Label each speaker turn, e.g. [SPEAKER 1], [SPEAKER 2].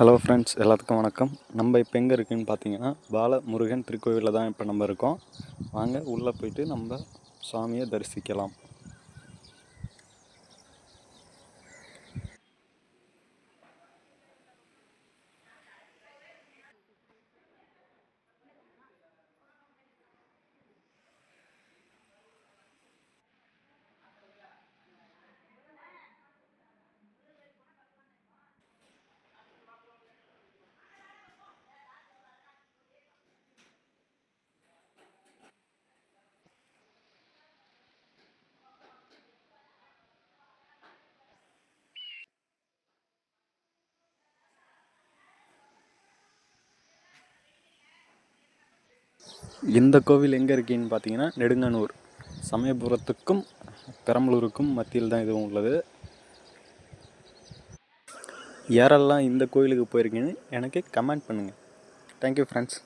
[SPEAKER 1] Hello friends எல்லாத்துக்கும் வணக்கம். நம்ம இப்போ எங்கே இருக்குதுன்னு பார்த்தீங்கன்னா பால முருகன் திருக்கோவிலில் தான் இப்போ நம்ம இருக்கோம். வாங்க உள்ளே போயிட்டு நம்ம சாமியை தரிசிக்கலாம். இந்த கோவில் எங்கே இருக்கீன்னு பார்த்தீங்கன்னா நெடுங்கனூர். சமயபுரத்துக்கும் பெரம்பலூருக்கும் மத்தியில் தான் இதுவும் உள்ளது. யாரெல்லாம் இந்த கோயிலுக்கு போயிருக்கீங்கன்னு எனக்கு கமெண்ட் பண்ணுங்கள் தேங்க்யூ ஃப்ரெண்ட்ஸ்